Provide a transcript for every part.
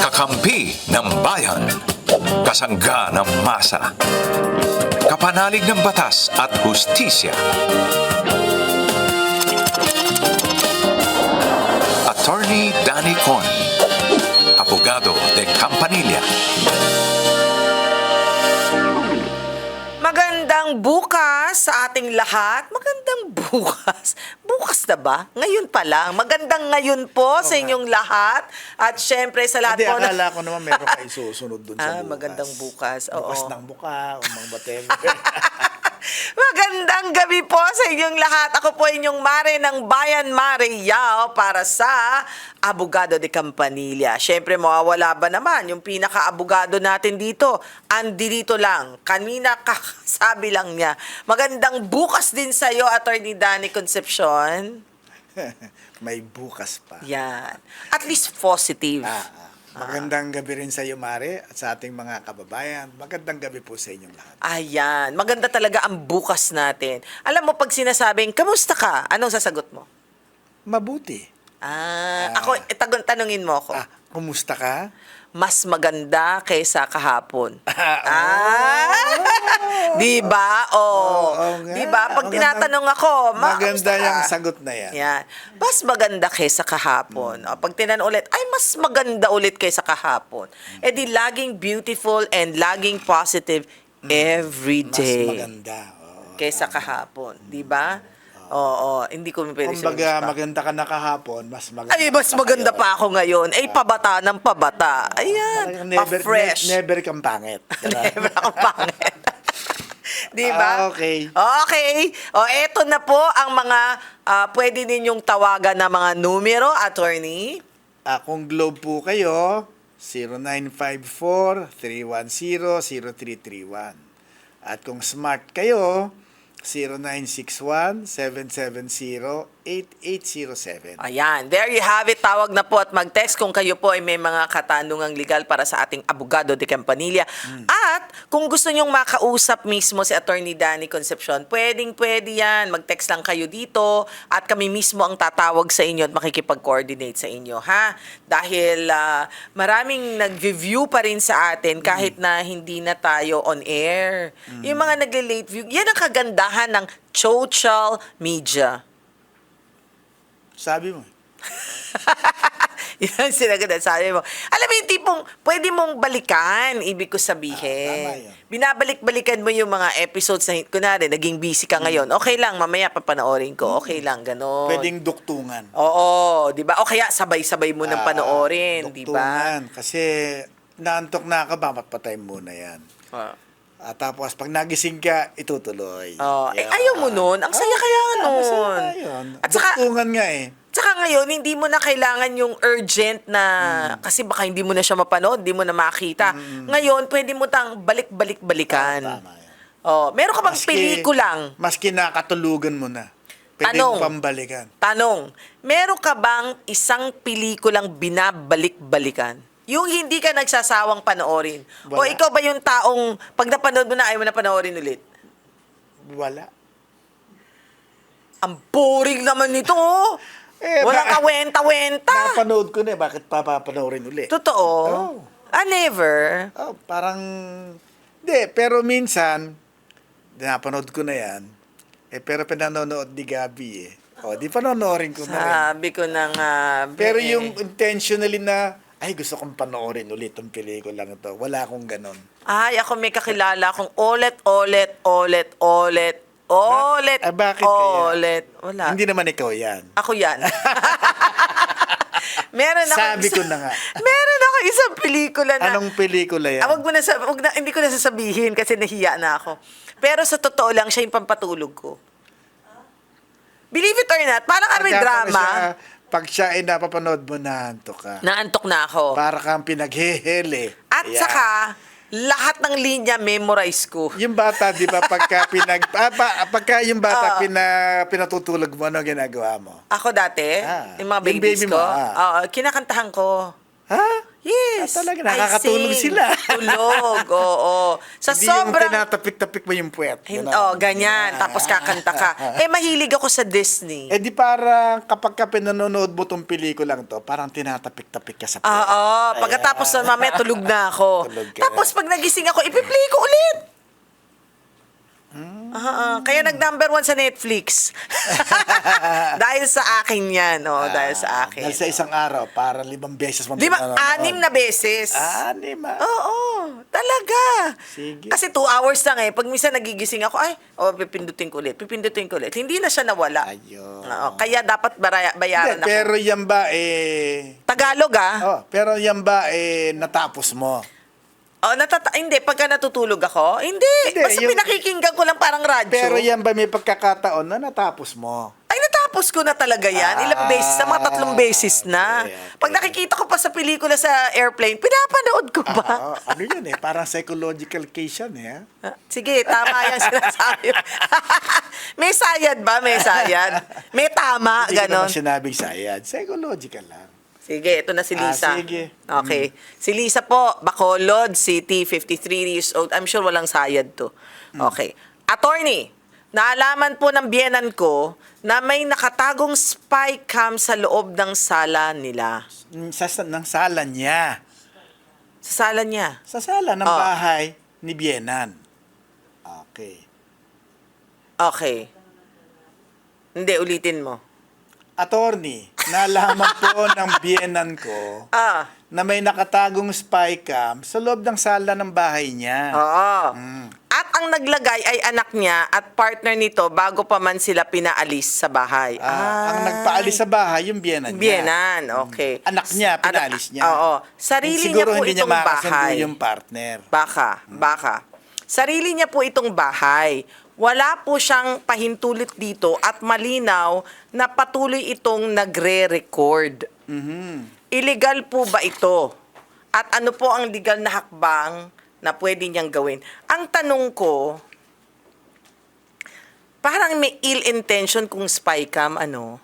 Kakampi ng bayan. Kasangga ng masa. Kapanalig ng batas at hustisya. Attorney Danny Con. Abogado de Campanilla. Magandang bukas sa ating lahat. Magandang bukas. Bukas na ba? Ngayon pa lang. Magandang ngayon po sa inyong lahat. At syempre sa lahat Hindi, po na... akala ko naman meron kayo susunod dun Ah, sa bukas. magandang bukas. Oo. Bukas ng buka, umang whatever. Magandang gabi po sa inyong lahat. Ako po inyong Mare ng Bayan Mare Yao para sa Abogado de Campanilla. Siyempre, mawawala ba naman yung pinaka-abogado natin dito? Andi dito lang. Kanina kakasabi lang niya. Magandang bukas din sa iyo, Attorney Danny Concepcion. May bukas pa. Yan. At least positive. Ah, ah. Magandang gabi rin sa iyo, Mare, at sa ating mga kababayan. Magandang gabi po sa inyong lahat. Ayan. Maganda talaga ang bukas natin. Alam mo, pag sinasabing, kamusta ka? Anong sasagot mo? Mabuti. Ah, Ah. ako, eh, tanungin mo ako. Ah, kumusta ka? Mas maganda kaysa kahapon. Ah, ah, di ba? Oh. Oo nga. di ba? Pag tinatanong ako, ma, Maganda kamusta ka?" yung sagot na yan. Yan. Mas maganda kaysa kahapon. O, pag tinanong ulit, ay mas maganda ulit kaysa kahapon. Eh di laging beautiful and laging positive every Mas day maganda. Oo. kaysa kahapon. Di ba? Oo, hindi ko pwede Kumbaga, pa. maganda ka na kahapon, mas maganda. Ay, mas maganda pa ako ngayon. Ay, pabata ng pabata. Ayan, never, pa-fresh. ne- never kang pangit. Never ako pangit. Di ba? Ah, okay. Okay. O, eto na po ang mga ah, pwede ninyong tawagan na mga numero, attorney. Ah, kung Globe po kayo, 0954-310-0331. At kung Smart kayo, 0961-770 0961-770-8807. Ayan, there you have it. Tawag na po at mag-text kung kayo po ay may mga katanungang legal para sa ating abogado de Campanilla. At kung gusto nyong makausap mismo si Attorney Danny Concepcion, pwedeng pwede yan. Mag-text lang kayo dito at kami mismo ang tatawag sa inyo at makikipag-coordinate sa inyo, ha? Dahil ah, maraming nag-view pa rin sa atin kahit na hindi na tayo on air. Yung mga nagle-late view, yan ang kagandahan ng social media. Sabi mo. Yan sinagot at sabi mo. Alam mo yung tipong pwede mong balikan, ibig ko Ah, sabihin. tama yun. Binabalik-balikan mo yung mga episodes na, kunwari, naging busy ka ngayon. Okay lang, mamaya papanoorin ko. Okay lang, gano'n. Pwedeng duktungan. Oo, di ba? O kaya sabay-sabay mo nang Ah, panoorin, di ba? Duktungan. Kasi naantok na ka ba, mapatay muna yan. Ah. At tapos, pag nagising ka, itutuloy. Oh, eh, Yeah. ayaw mo nun. Ang saya kaya Ah, nun. masaya yun. At saka, Duktungan nga eh. Tsaka ngayon, hindi mo na kailangan yung urgent na, Mm. kasi baka hindi mo na siya mapanood, hindi mo na makita. Ngayon, pwede mo tang balik-balik-balikan. Tama yan. Oh, meron ka bang pelikulang? Maski nakatulugan mo na. Pwede Tanong. mo pambalikan. Tanong, meron ka bang isang pelikulang binabalik-balikan? Yung hindi ka nagsasawang panoorin. O Wala. ikaw ba yung taong, pag napanood mo na, ayaw mo na panoorin ulit? Wala. Ang boring naman nito, oh. Eh, Walang ba- kawenta-wenta. Napanood ko na eh, bakit papapanoorin uli? Totoo? Oh. Ah, never. Oh, parang, hindi, pero minsan, napanood ko na yan, eh, pero pinanonood ni Gabi eh. O, di panonoorin ko na rin. Sabi ko na nga. Pero be. yung intentionally na, ay, gusto kong panoorin ulit ang pelikula na to. Wala akong ganon. Ay, ako may kakilala akong ulit, ulit, ulit, ulit, ulit, Ah, bakit kaya? ulit. Wala. Hindi naman ikaw yan. Ako yan. meron ako Sabi ko na nga. Meron ako isang pelikula na. Anong pelikula yan? Ah, wag mo na, sa, wag na, hindi ko na sasabihin kasi nahiya na ako. Pero sa totoo lang, siya yung pampatulog ko. Believe it or not, parang kami drama. Siya, pag siya ay napapanood mo, naantok ka. Naantok na ako. Para kang pinaghehele. At Ayan. saka, lahat ng linya memorize ko. Yung bata, di ba, pagka pinag... Ah, pa- pagka yung bata, Oo. pina, pinatutulog mo, ano ginagawa mo? Ako dati, Ah, yung mga yung babies baby ko, mo, ah. oo, kinakantahan ko. Ha? Yes. Ah, talaga, nakakatulog sila. Tulog, oo. Sa Hindi sobrang... tinatapik-tapik mo yung puwet. Ganon. oh, ganyan. Yeah. Tapos kakanta ka. Eh, mahilig ako sa Disney. Eh di parang kapag ka pinanonood mo tong pelikulang to, parang tinatapik-tapik ka sa puwet. Oo, pagkatapos na mamaya tulog na ako. Tulog ka Tapos pag nagising ako, ipi-play ko ulit. Ah, ah. kaya nag-number one sa Netflix. dahil sa akin yan, oh, dahil sa akin. Dahil sa isang araw, para limang beses Di ba, pinanonood. anim na beses. Anim ah. Oo, talaga. Sige. Kasi two hours lang eh. Pag minsan nagigising ako, ay, oh, pipindutin ko ulit, pipindutin ko ulit. Hindi na siya nawala. Ayun. Oo, kaya dapat baraya, bayaran Hindi, ako. pero yan ba eh... Tagalog ah. Oh, pero yan ba eh natapos mo? Oh, natata hindi pagka natutulog ako. Hindi, Hindi, basta yung- pinakikinggan ko lang parang radyo. Pero yan ba may pagkakataon na natapos mo? Ay, natapos ko na talaga yan. Ilang Ah, beses, sa mga tatlong beses na. okay, okay. Pag nakikita ko pa sa pelikula sa airplane, pinapanood ko ba? Ah, ano yan eh? Parang psychological case yan eh. Ah, Sige, tama yan sinasabi. may sayad ba? May sayad? May tama, Hindi ko ganon. naman sinabing sayad. Psychological lang. Sige, ito na si Ah, Lisa. sige. Okay. Si Lisa po, Bacolod City, 53 years old. I'm sure walang sayad to. Hmm. Okay. Attorney, naalaman po ng biyenan ko na may nakatagong spy cam sa loob ng sala nila. Mm, Sa, sa ng sala niya. Sa sala niya. Sa sala ng Oh. bahay ni Bienan. Okay. Okay. Hindi, ulitin mo. Attorney, nalaman po ng Bienan ko Ah, na may nakatagong spy cam sa loob ng sala ng bahay niya. oo. Mm. At ang naglagay ay anak niya at partner nito bago pa man sila pinaalis sa bahay. Ah, ang nagpaalis sa bahay, yung Bienan niya. Bienan, okay. Anak niya, pinalis Anak- niya. Oo. Sarili Siguro niya po hindi niya itong makasundo bahay. yung partner. Baka, baka. Sarili niya po itong bahay. Wala po siyang pahintulit dito at malinaw na patuloy itong nagre-record. Mhm. Illegal po ba ito? At ano po ang legal na hakbang na pwede niyang gawin? Ang tanong ko, parang may ill intention kung spy cam, ano?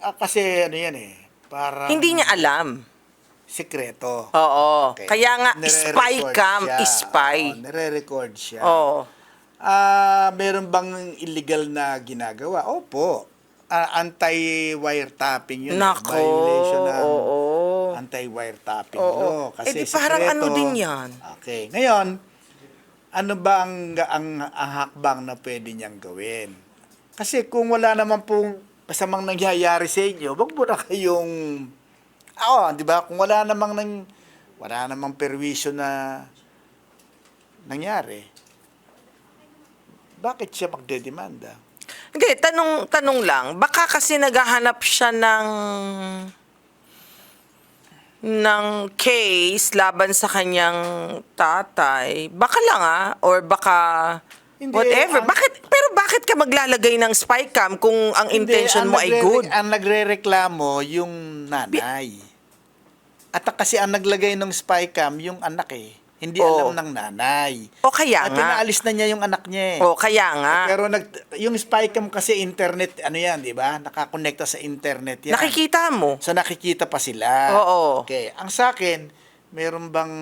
Ah, Kasi ano yan eh, parang Hindi niya alam. sekreto. Oo. Okay. Kaya nga, Nire-record spy cam, siya. spy. Oo, nire-record siya. Oo. Ah, meron bang illegal na ginagawa? Opo. Ah, anti-wiretapping yun. eh. Nako, Violation ng oo. anti-wiretapping Oo. law. Kasi Eh, di parang ano din yan? Okay. Ngayon, ano ba ang, ang, ang hakbang na pwede niyang gawin? Kasi kung wala naman pong masamang nangyayari sa inyo, wag mo na kayong... Oo, di ba? Kung wala namang nang, wala namang perwisyo na nangyari, bakit siya magdedemanda? Hindi, tanong, tanong lang. Baka kasi naghahanap siya ng ng case laban sa kanyang tatay. Baka lang ah, or baka Hindi, whatever. ang- bakit pero bakit ka maglalagay ng spy cam kung ang intention Hindi, mo ang ay nagre- good? Ang nagre-reklamo yung nanay. At kasi ang naglagay ng spy cam yung anak eh. Hindi Oo. alam ng nanay. O kaya At nga. pinaalis na niya yung anak niya eh. O kaya nga. Pero nag, yung spy cam kasi internet, ano yan, di ba? Nakakonekta sa internet yan. Nakikita mo. So nakikita pa sila. Oo. Okay. Ang sa akin, meron bang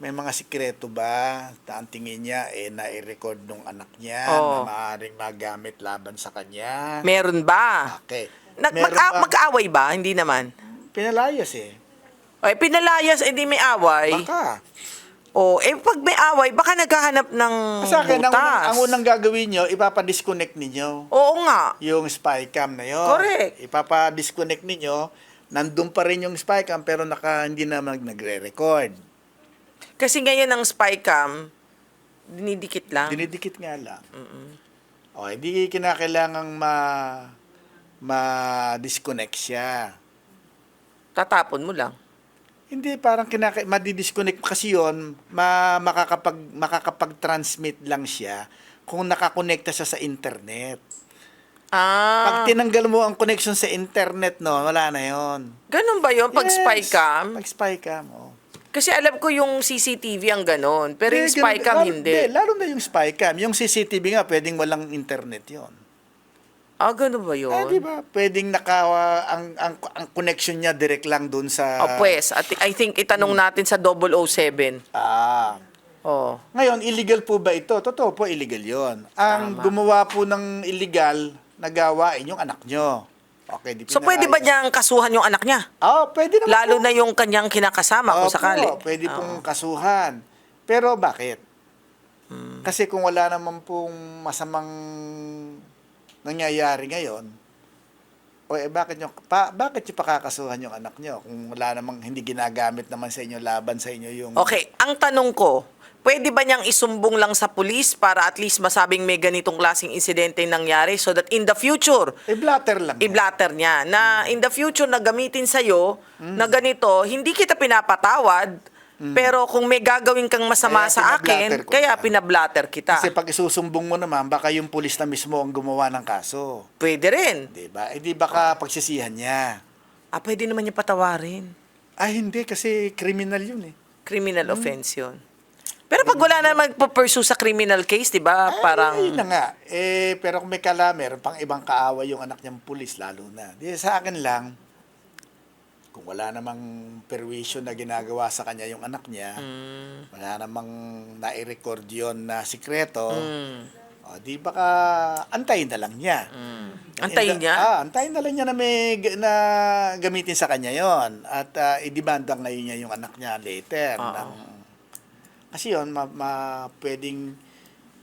may mga sikreto ba na ang tingin niya eh na-record nung anak niya Oo. na maaaring magamit laban sa kanya? Meron ba? Okay. Nag, Meron mag, bang- mag-away ba? Hindi naman. Pinalayas eh. Ay, pinalayas, hindi may away. Baka. O, eh, pag may away, baka naghahanap ng Sa akin, ang butas. unang, ang unang gagawin nyo, ipapadisconnect ninyo Oo nga. yung spy cam na yun. Correct. Ipapadisconnect ninyo, nandun pa rin yung spy cam pero naka, hindi naman nagre-record. Kasi ngayon ang spy cam, dinidikit lang. Dinidikit nga lang. O, hindi kinakailangang ma ma-disconnect siya. Tatapon mo lang. Hindi parang kinaka madi-disconnect kasi 'yon, ma makakapag makakapag-transmit lang siya kung nakakonekta siya sa internet. Ah, Pag tinanggal mo ang connection sa internet, no, wala na 'yon. ganun ba yun pag Yes, spy cam? Pag spy cam, oh. Kasi alam ko yung CCTV ang ganun, pero yung spy ganun- cam lalo- hindi. Lalo na yung spy cam. Yung CCTV nga, pwedeng walang internet 'yon. Ah, ganun ba yun? Eh, di ba? Pwedeng naka, ang, ang connection niya direct lang dun sa... Oh, pues, at I think itanong natin sa 007. Ah. Oh. Ngayon, illegal po ba ito? Totoo po, illegal yon. Ang Tama. gumawa po ng illegal na gawain yung anak nyo. Okay, di So pwede ba pinarayos. niyang kasuhan yung anak niya? Oo, pwede naman Lalo po. na yung kanyang kinakasama kung Opo, sakali. pwede Oo. pong kasuhan. Pero bakit? Hmm. Kasi kung wala naman pong masamang nangyayari ngayon, o eh, bakit nyo, pa, bakit nyo pakakasuhan yung anak nyo kung wala namang hindi ginagamit naman sa inyo laban sa inyo yung Okay, ang tanong ko, pwede ba niyang isumbong lang sa pulis para at least masabing may ganitong klaseng insidente nangyari so that in the future, eh blatter lang. i-blatter niya na in the future na gamitin sa'yo na ganito, hindi kita pinapatawad, pero kung may gagawin kang masama Kaya sa akin, ko kaya ka. pinablatter kita. Kasi pag isusumbong mo naman, baka yung pulis na mismo ang gumawa ng kaso. Pwede rin. Di ba? Eh di baka pagsisihan niya. Ah, pwede naman niya patawarin. Ah, hindi kasi criminal yun eh. Criminal offense yun. Pero pag wala na magpo-pursue sa criminal case, di ba? Parang... Ay, na nga. Eh, pero kung may kala, meron pang ibang kaaway yung anak niyang pulis, lalo na. Di, sa akin lang, kung wala namang perwisyo na ginagawa sa kanya yung anak niya, Mm. wala namang nai-record yun na sikreto, Mm. o, di baka antayin na lang niya. Antayin And, niya? Ah, antayin na lang niya na may na gamitin sa kanya yon At uh, idibanda ngayon niya yung anak niya later. Ng, kasi yon ma, ma- pwedeng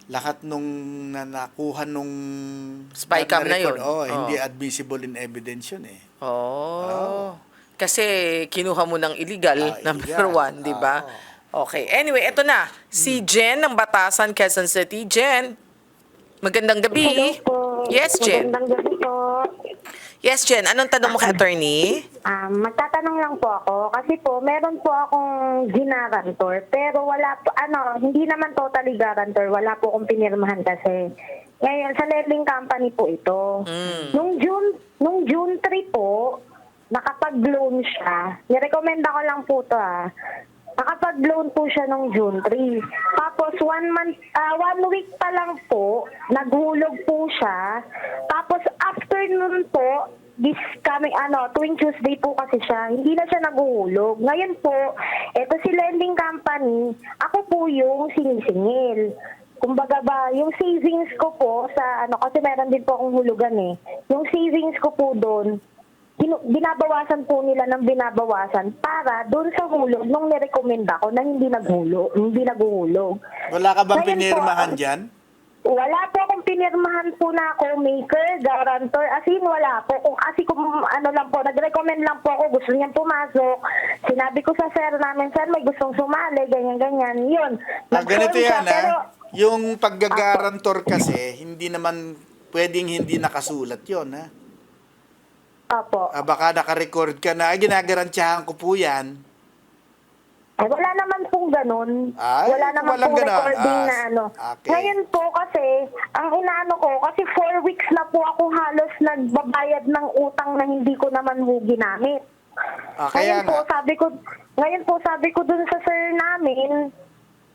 lahat nung na nakuha nung Spy cam na record, yun. Oh, hindi Oo. admissible in evidence yun eh. Oh. Kasi kinuha mo ng illegal, Ah, number illegal. one, di ba? Okay. Anyway, eto na. Si Jen ng Batasan, Quezon City. Jen, magandang gabi. Hello po. Yes, Jen. Magandang gabi po. Yes, Jen. Anong tanong mo kay attorney? Um, magtatanong lang po ako kasi po meron po akong ginarantor pero wala po, ano, hindi naman totally guarantor. Wala po akong pinirmahan kasi. Ngayon, sa lending company po ito. Mm. Nung June, nung June 3 po, nakapag-loan siya. Nirekomenda ko lang po to ah. Nakapag-loan po siya nung June 3. Tapos one month, ah, one week pa lang po, naghulog po siya. Tapos after nun po, this coming, ano, tuwing Tuesday po kasi siya, hindi na siya naghuhulog. Ngayon po, eto si lending company, ako po yung sinisingil. Kumbaga ba, yung savings ko po sa ano, kasi meron din po akong hulugan eh. Yung savings ko po doon, binabawasan po nila ng binabawasan para doon sa hulog nung nirekomenda ko na hindi naghulog, hindi naghuhulog. Wala ka bang Ngayon po, pinirmahan ang- dyan? Wala po akong pinirmahan po na ako maker, guarantor, as in wala po. Kung kasi kung ano lang po, nag-recommend lang po ako, gusto niyang pumasok. Sinabi ko sa sir namin, sir, may gustong sumali, ganyan-ganyan. Yun. Ah, ganito siya, yan pero. Yung paggagarantor kasi, hindi naman pwedeng hindi nakasulat yon ha. Opo. Ah, baka naka-record ka na, ay ginagarantiyahan ko po yan. Eh, wala naman pong ganun. Ay, wala naman walang pong ganun. recording Ah, na ano. okay. Ngayon po kasi, ang inaano ko, kasi four weeks na po ako halos nagbabayad ng utang na hindi ko naman ho ginamit. Ah, kaya ngayon po, nga. sabi ko, ngayon po, sabi ko dun sa sir namin,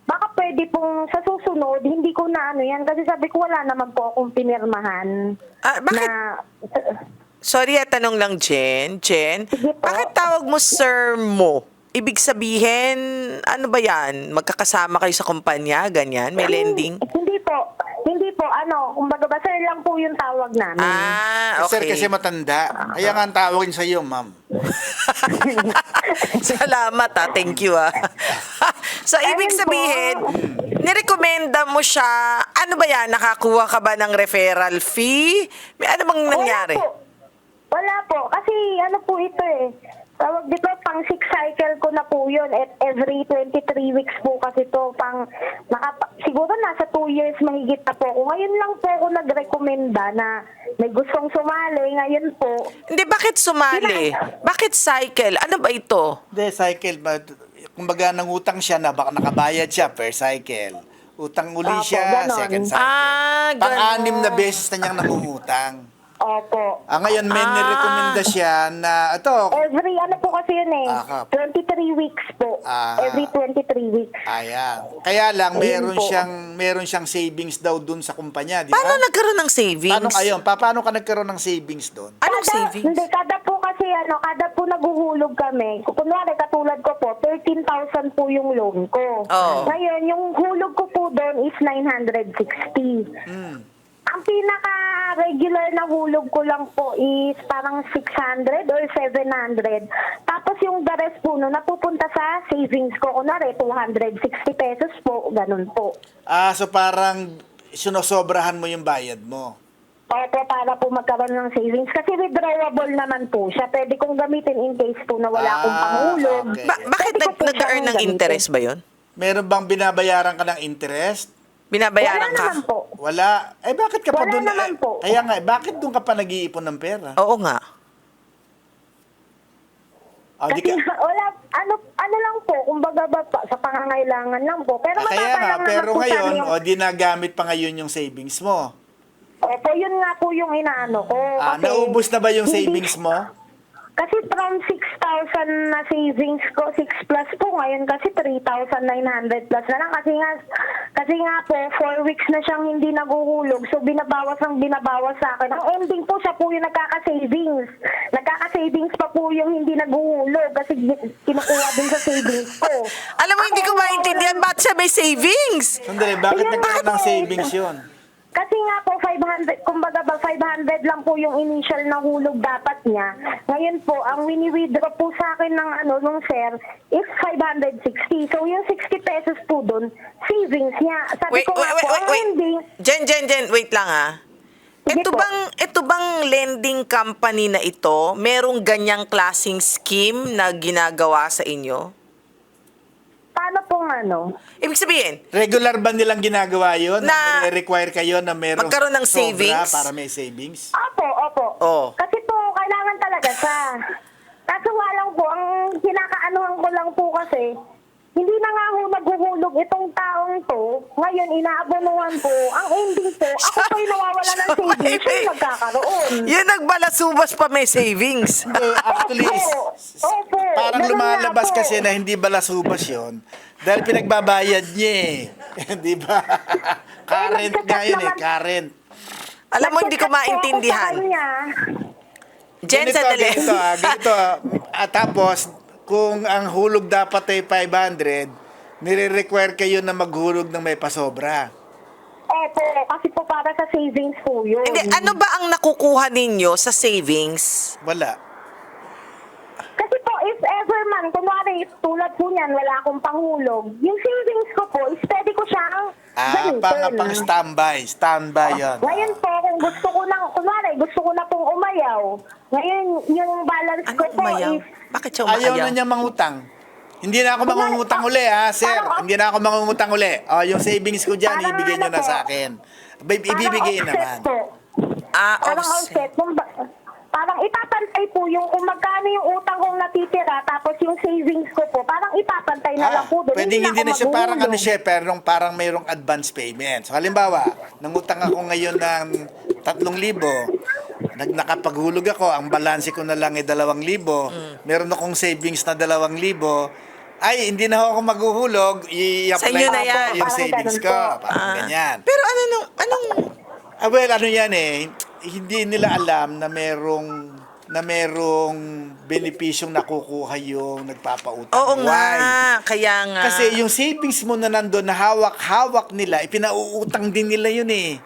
baka pwede pong sa susunod, hindi ko na ano yan. Kasi sabi ko, wala naman po akong pinirmahan. Ah, bakit? Na, Sorry, ah, tanong lang, Jen. Jen, Sige po. bakit tawag mo sir mo? Ibig sabihin, ano ba yan? Magkakasama kayo sa kumpanya, ganyan? May lending? Hindi po. Hindi po. Ano, kumbaga ba, sir lang po yung tawag namin. Ah, Sir okay. kasi matanda. Kaya nga ang tawagin sa iyo, ma'am. Salamat ah, thank you ah. so, ibig Ayun po. sabihin, nirekomenda mo siya, ano ba yan, nakakuha ka ba ng referral fee? May ano bang nangyari? Wala po. Wala po. Kasi ano po ito eh. Tawag dito, pang six cycle ko na po yun. At every 23 weeks po kasi to Pang, nakapa, siguro nasa 2 years mahigit na po ako. Ngayon lang po ako nagrekomenda na may gustong sumali. Ngayon po, Hindi, bakit sumali? Bakit cycle? Ano ba ito? Hindi, cycle. But, kumbaga, nangutang siya na baka nakabayad siya per cycle. Utang uli Apo, siya, ganon. second cycle. Ah, ganon. Pang-anim na beses na niyang nangungutang. Opo. Ah, ngayon, may Ah. nirekomenda siya na, ito, Every ano po kasi yun eh. Ah, kap. 23 weeks po. Ah. Every 23 weeks. ayan. Kaya lang, meron Ayun po. siyang, meron siyang savings daw dun sa kumpanya, di ba? Paano nagkaroon ng savings? Paano kayo? Pa, paano ka nagkaroon ng savings doon? Anong Kada- savings? Hindi, kada po kasi ano, kada po naguhulog kami. Kunwari, katulad ko po, 13,000 po yung loan ko. Oo. Ngayon, yung hulog ko po doon is 960. Hmm. Ang pinaka-regular na hulog ko lang po is parang 600 or 700. Tapos yung the rest po no, napupunta sa savings ko. Kunwari, 260 pesos po, ganun po. Ah, so parang sinosobrahan mo yung bayad mo. Opo, para po magkaroon ng savings. Kasi withdrawable naman po siya. Pwede kong gamitin in case po na wala akong Ah, panghulog. okay. Ba- bakit Pwede ko nag- po nag-earn siyang ng gamitin. interest ba yon? Meron bang binabayaran ka ng interest? Binabayaran Wala ka? naman po. Wala. Eh, bakit ka pa Wala doon? naman eh, po. Kaya nga, eh, bakit doon ka pa nag-iipon ng pera? Oo nga. Ah, di Kasi ka- wala, ano, ano lang po, kumbaga ba pa, sa pangangailangan lang po. Pero Ah, kaya nga, lang pero po ngayon, o di nagamit pa ngayon yung savings mo. Opo, yun nga po yung inaano ko. Ah, Kasi naubos na ba yung hindi- savings mo? Kasi from 6,000 na savings ko, 6 plus po, ngayon kasi 3,900 plus na lang. Kasi nga, kasi nga po, 4 weeks na siyang hindi naguhulog. So, binabawas ang binabawas sa akin. Ang ending po, siya po yung nagkaka-savings. Nagkaka-savings pa po yung hindi naguhulog kasi kinukuha din sa savings ko. Alam mo, hindi ko maintindihan ba't siya may savings? Sandali, bakit Ayan, nagkaroon ng bakit? savings yun? Kasi nga po, 500, kumbaga ba, 500 lang po yung initial na hulog dapat niya. Ngayon po, ang wini-withdraw po sa akin ng ano, nung sir, is 560. So, yung 60 pesos po dun, savings niya. Sabi Wait, ko wait, nga wait, po, wait, ang wait. ending, Jen, Jen, Jen, wait lang ah. Sige Ito po. bang, ito bang lending company na ito, merong ganyang klasing scheme na ginagawa sa inyo? Paano pong ano? Ibig sabihin, Regular ba nilang ginagawa yun? Na- Na, require kayo na meron Magkaroon ng sobra savings? para may savings? Opo, opo. Oh. Kasi po, kailangan talaga siya. Kaso nga lang po, ang kinakaanuhan ko lang po kasi, na nga ho naghuhulog itong taong to. Ngayon, inaabonuhan po. Ang ending po, ako po yung nawawala ng savings. Siya yung nagkakaroon. yun nagbalasubas pa may savings. Hindi, actually, Opo. s- Opo. parang Ganun lumalabas nga po. kasi na hindi balasubas yon dahil pinagbabayad niya eh. Di ba? current nga yun eh, current. Alam mo, hindi ko Nagchat po ako sa maintindihan. kanya. Jen, ganito, sandali. ganito, ah, ganito. ah. At tapos, kung ang hulog dapat ay 500, nire-require kayo na maghulog ng may pasobra. Opo, kasi po para sa savings po yun. Hindi, ano ba ang nakukuha ninyo sa savings? Wala. Kasi po, if ever man, kunwari, tulad po niyan, wala akong panghulog, yung savings ko po, is pwede ko siyang Ah, gamitin. pang, pang standby. Standby yun. Ngayon po, kung gusto ko na, kunwari, gusto ko na pong umayaw, ngayon, yung balance Ano ko po umayaw? is, Bakit siya Ayaw umayaw? na niya mangutang. Hindi na ako mangungutang uli, ha, sir. Hindi na ako mangungutang uli. O, yung savings ko dyan, Parang ibigay nyo ano na po? sa akin. Parang Ibibigay offset naman. Po. Ah, Parang offset. offset. Kung ba- parang ipapantay po yung kung magkano yung utang kong natitira, tapos yung savings ko po, parang ipapantay na lang Ah, po doon. pwedeng hindi na siya parang ano siya, pero parang mayroong advance payment. So, halimbawa, nangutang ako ngayon ng 3,000, nag nakapaghulog ako, ang balanse ko na lang ay 2,000, Mm. meron akong savings na 2,000, ay, hindi na ako maghuhulog, i-apply Sa inyo na ko yan. yung Parang savings ganun ko. po. Parang Ah. ganyan. Pero ano nung, anong, Ah, well, ano yan eh, hindi nila alam na merong na merong benepisyong nakukuha yung nagpapautang. oo Why? nga, kaya nga. Kasi yung savings mo na nandun na hawak-hawak nila, ipinauutang din nila yun eh.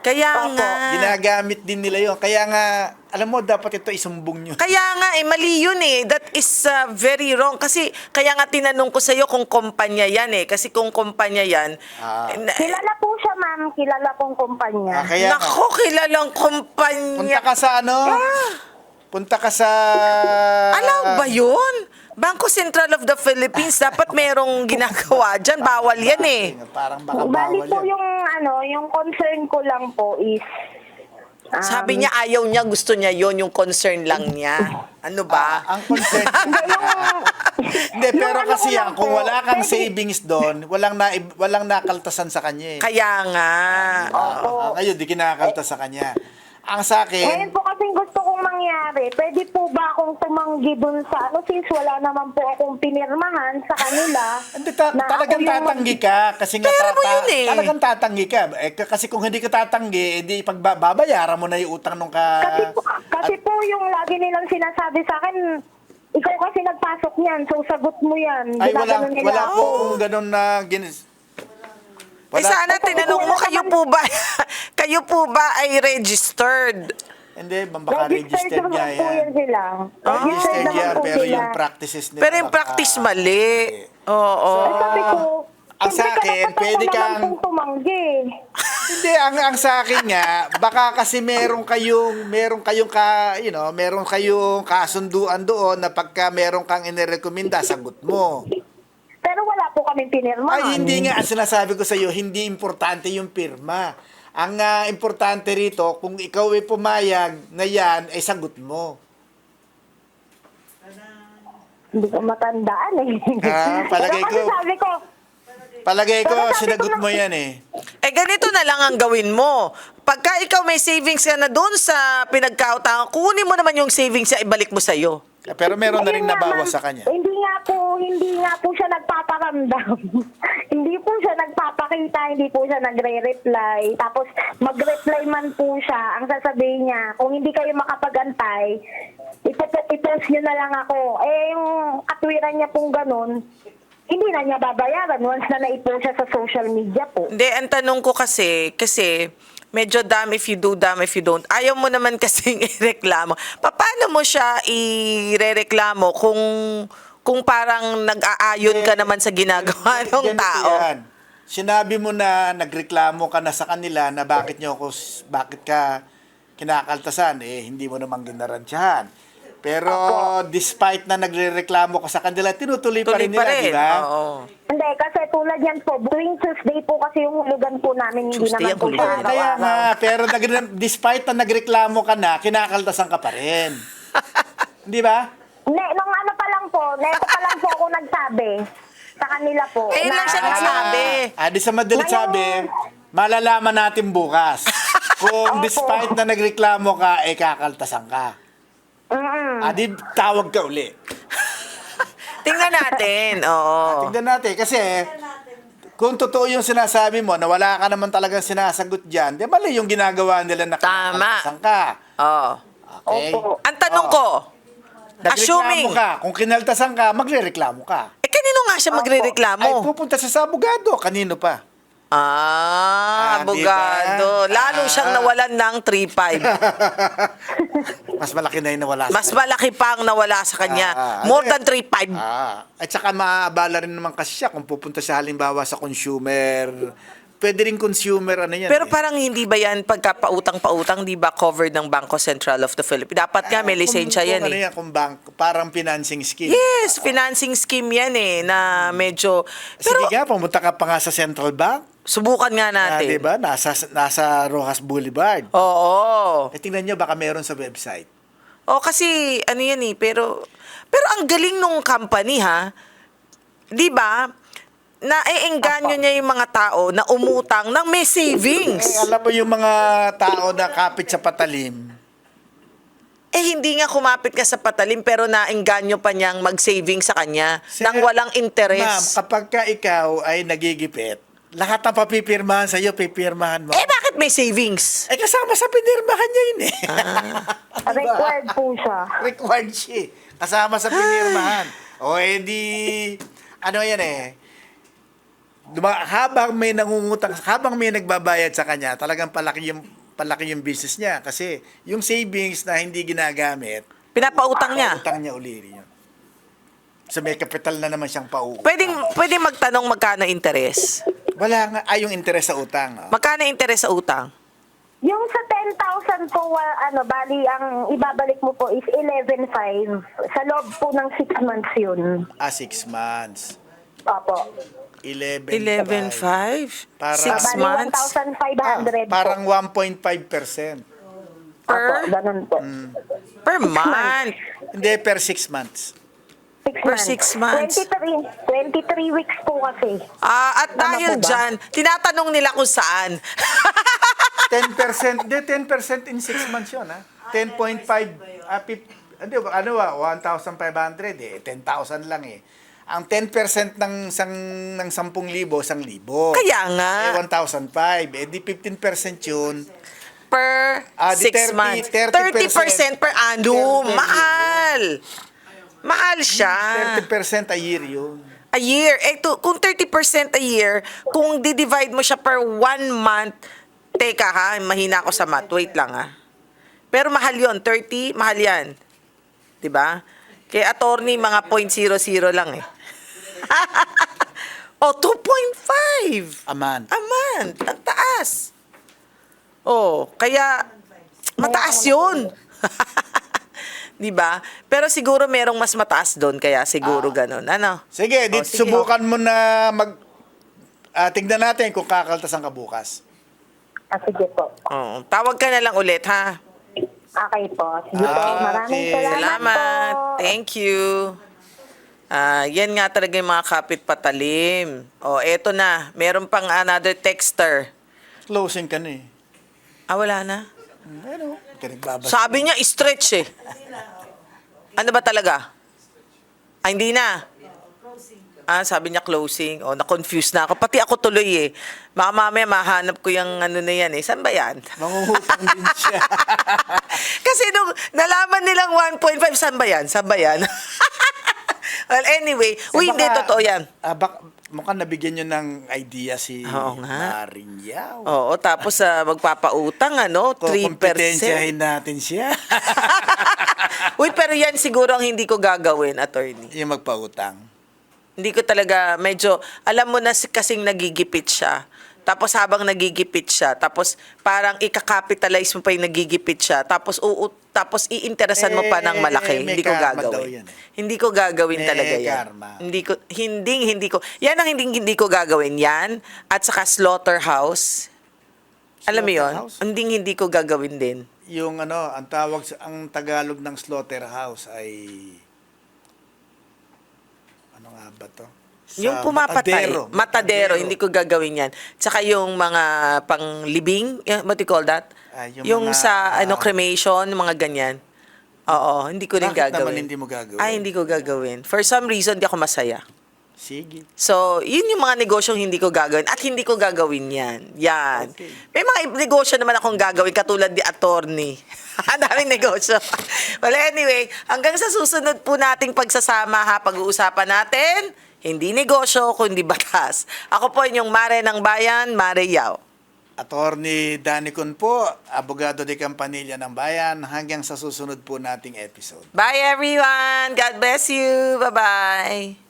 Kaya Opo, nga. Ginagamit din nila yun. Kaya nga, alam mo, dapat ito isumbong nyo. Kaya nga, eh, mali yun eh. That is uh, very wrong. Kasi, kaya nga tinanong ko sa'yo kung kumpanya yan eh. Kasi kung kumpanya yan, Ah. eh, na- Kilala po siya, ma'am. Kilala pong kumpanya. Ah, kaya nga, nako, kilalang kumpanya. punta ka sa ano? Punta ka sa... Alam ba yun? Bangko Sentral of the Philippines, dapat merong ginagawa dyan. Bawal yan eh. Parang baka Bali bawal po yun. yung ano, yung concern ko lang po is um, Sabi niya ayaw niya, gusto niya yon yung concern lang niya. Ano ba? Ah, ang concern. Hindi, Yung pero ano kasi lang yan, kung po, wala kang pwede- savings doon, walang na walang nakaltasan sa kanya eh. Kaya nga. Opo. Ah, ngayon, di kinakalta sa kanya. Ang sa akin, Ngayon po kasing gusto kong mangyari, pwede po ba akong tumanggi dun sa ano since wala naman po akong pinirmahan sa kanila. Hindi, ta- na talagang yung- tatanggi ka kasi nga Pera mo tata- yun eh. talagang tatanggi ka. Eh, kasi kung hindi ka tatanggi, edi pagbabayaran mo na yung utang nung ka Kasi po, kasi po yung lagi nilang sinasabi sa akin, ikaw kasi nagpasok niyan, so sagot mo yan. ay wala nila wala po kung ganun na ginis. Eh sana tinanong mo kayo po ba kayo po ba ay registered? Hindi, baka registered naman nga po yan sila. Ah, Registered Registered naman yan, po pero sila. yung practices nila. Pero yung baka- practice mali. Oo. Ay, sabi ko, Ang sa siyempre, akin, pwede ko naman kang- pong tumanggi. Hindi, ang ang sa akin nga, baka kasi meron kayong meron kayong ka, you know, meron kayong kasunduan doon na pagka meron kang inirekomenda, sagot mo. Po kami pinirmahan. Ay, hindi nga. Ang sinasabi ko sa iyo, hindi importante yung pirma. Ang ah, importante rito, kung ikaw ay pumayag na yan, ay sagot mo. Hindi ko matandaan eh. Ah, palagay Pero kasi ko- sabi ko, Palagay ko, Pero sabi ko sinagot na- mo yan eh. Eh ganito na lang ang gawin mo. Pagka ikaw may savings ka na doon sa pinagkautangan, kunin mo naman yung savings niya, ibalik mo sa iyo. Pero meron na rin ayun nga, nabawas ma'am, sa kanya. Hindi nga po, hindi nga po siya nagpaparamdam. hindi po siya nagpapakita, hindi po siya nagre-reply. Tapos mag-reply man po siya, ang sasabihin niya, kung hindi kayo makapag-antay, ipo- ipost niyo na lang ako. Eh, yung katwiran niya pong ganun, hindi na niya babayaran once na naipost siya sa social media po. Hindi, ang tanong ko kasi, kasi medyo damn if you do, damn if you don't. Ayaw mo naman kasing ireklamo. Pa- Paano mo siya irereklamo kung kung parang nag-aayon ka naman sa ginagawa ng Ganito tao? yan. Sinabi mo na nagreklamo ka na sa kanila na bakit nyo ako, bakit ka kinakaltasan, eh hindi mo naman ginarantyahan. Pero despite na nagrereklamo ka sa kanila, tinutuloy pa Tuloy rin pa nila, rin. di ba? Oo. Hindi, kasi tulad yan po, tuwing Tuesday po kasi yung hulugan po namin, hindi Tuesday naman ang po siya hulugan. Kaya nga, araw-araw. pero nagre- despite na nagreklamo ka na, kinakaltasan ka pa rin. di ba? Ne, nung ano pa lang po, neto pa lang po ako nagsabi sa kanila po. Ayun lang siya nagsabi. Ah, di sa madalit Ngayon- sabi, malalaman natin bukas. Kung Opo. despite na nagreklamo ka, eh kakaltasan ka. Mm-mm. Ah, di tawag ka uli. Tingnan natin. Oo. Tignan natin kasi kung totoo yung sinasabi mo na wala ka naman talagang sinasagot dyan, di mali yung ginagawa nila na Tama. ka. Oo. Okay? Opo. Ang tanong Oo. ko, Nagreklamo assuming, ka. Kung kinaltasan ka, magre-reklamo ka. eh kanino nga siya Ay, magre-reklamo? pupunta siya sa abogado. Kanino pa? Ah, Ah, abogado. diba? Lalo Ah. siyang nawalan ng 3-5. Mas malaki na yung nawala Mas sa malaki pa ang nawala sa kanya. Ah, ah. More Ano than 3-5. Ah, at saka maabala rin naman kasi siya kung pupunta siya halimbawa sa consumer. Pwede rin consumer ano yan. Pero eh. parang hindi ba yan pagkapautang-pautang, di ba covered ng Bangko Sentral of the Philippines? Dapat nga may Ah, lisensya kung, yan kung eh. Ano yan, kung bank, parang financing scheme. Yes, financing scheme yan eh, na medyo... Pero Sige nga, pumunta ka pa nga sa Central Bank. Subukan nga natin. di ba? Nasa, nasa Rojas Boulevard. Oo. Eh, tingnan nyo, baka meron sa website. O kasi ano yan eh, pero pero ang galing nung company ha. 'Di ba? Naeengganyo niya yung mga tao na umutang ng may Eh, savings. alam mo yung mga tao na kapit sa patalim, Eh hindi nga kumapit ka sa patalim pero naengganyo pa niyang mag-saving sa kanya Sir, nang walang Ma'am, interest. kapag ka ikaw ay nagigipit, lahat ng papipirmahan sa'yo, pipirmahan mo. Eh bakit may savings? Eh, kasama sa pinirmahan niya yun eh. Ah. Diba? Required po siya. Required siya eh. Kasama sa pinirmahan. o edi, ano yan eh, Duma, habang may nangungutang, habang may nagbabayad sa kanya, talagang palaki yung palaki yung business niya kasi yung savings na hindi ginagamit, Pinapautang niya. utang niya uli yun. So may kapital na naman siyang pauutang. Pwedeng pwedeng magtanong magkano interest. Wala nga, ay yung interes sa utang. ah. Magkano interest sa utang? Yung sa 10,000 po, wa- ano, bali, ang ibabalik mo po is 11,500. Sa loob po ng 6 months yun. Ah, six months. Opo. 11. 11.5? Para- Six Bali, months? 1,500 po. Parang 1.5%. Opo, Per, ganun po. Mm. per month. Hindi, per six months. 6 Per months. six months. 23, 23 weeks po kasi. Ah, at Tama dahil po ba? dyan, tinatanong nila kung saan. 10%, hindi, 10% in 6 months yun, ha? 10.5, ah, pip, hindi, ano ba, 1,500, eh, 10,000 lang eh. Ang 10% ng sang ng 10,000, 1,000. Kaya nga. Eh, 1,005. Eh, di 15% yun. per Ah, di 6 30, months. 30% 30% per annum. 30%. Mahal. Mahal siya. 30% a year yun. A year. Eh, to, kung 30% a year, kung di-divide mo siya per one month, teka ha, mahina ako sa math. Wait lang ha. Pero mahal yon 30, mahal yan. ba? Kay attorney, mga 0.00 lang eh. o, 2.5. A month. A month. Ang taas. Oh, kaya mataas 'yun. 'Di ba? Pero siguro merong mas mataas doon kaya siguro ganun. Ano? Sige, Oh, di, sige. subukan mo na mag... ah, tignan natin kung kakaltasan ka bukas. Ah, sige po. Oh, tawag ka na lang ulit ha. Okay po. Sige po. Ah, Maraming okay. salamat, Salamat. po. Thank you. Ah, yan nga talaga yung mga kapit patalim. Oh, eto na. Meron pang another texter. Closing ka na eh. Ah, wala na. Ano? Kinagbabas. Sabi niya, stretch eh. Ano ba talaga? Ah, hindi na. Ah, sabi niya closing. Oh, na-confuse na ako. Pati ako tuloy eh. Baka mamaya mahanap ko yung ano na yan eh. Saan ba yan? Mangungutang din siya. Kasi nung nalaman nilang 1.5, saan ba yan? Saan ba yan? well, anyway, uy, hindi, totoo yan. Ah, bak, mukhang nabigyan nyo ng idea si Oo nga. Maring Yao. Oo, tapos ah, magpapautang, ano, 3%. Kukumpetensyahin natin siya. uy, pero yan siguro ang hindi ko gagawin, attorney. yung magpautang. Hindi ko talaga medyo, alam mo na si- kasing nagigipit siya. Tapos habang nagigipit siya, tapos parang ikakapitalize mo pa yung nagigipit siya, tapos uu, tapos iinteresan mo pa ng Eh, malaki. may hindi ko gagawin. eh. Hindi ko gagawin May talaga yan. karma. Hindi ko hindi hindi ko. Yan ang hindi hindi ko gagawin yan at saka slaughterhouse. Alam mo 'yon? Slaughterhouse? Hindi hindi ko gagawin din. Yung ano, ang tawag sa ang Tagalog ng slaughterhouse ay ano nga ba to? Sa yung pumapatay, matadero, Matadero. hindi ko gagawin yan. Tsaka yung mga panglibing, eh, what do you call that? Ah, yung yung mga- sa ano cremation, mga ganyan. Oo, hindi ko rin Bakit gagawin. naman hindi mo gagawin? Ay, hindi ko gagawin. For some reason, di ako masaya. Sige. So, yun yung mga negosyong hindi ko gagawin at hindi ko gagawin yan. Yan. Okay. May mga negosyo naman akong gagawin katulad ni attorney. Ang daming negosyo. well, anyway, hanggang sa susunod po nating pagsasama ha, pag-uusapan natin, hindi negosyo, kundi batas. Ako po inyong Mare ng Bayan, Mare Yao. Attorney Danny Kun po, abogado de Campanilla ng Bayan, hanggang sa susunod po nating episode. Bye everyone! God bless you! Bye-bye!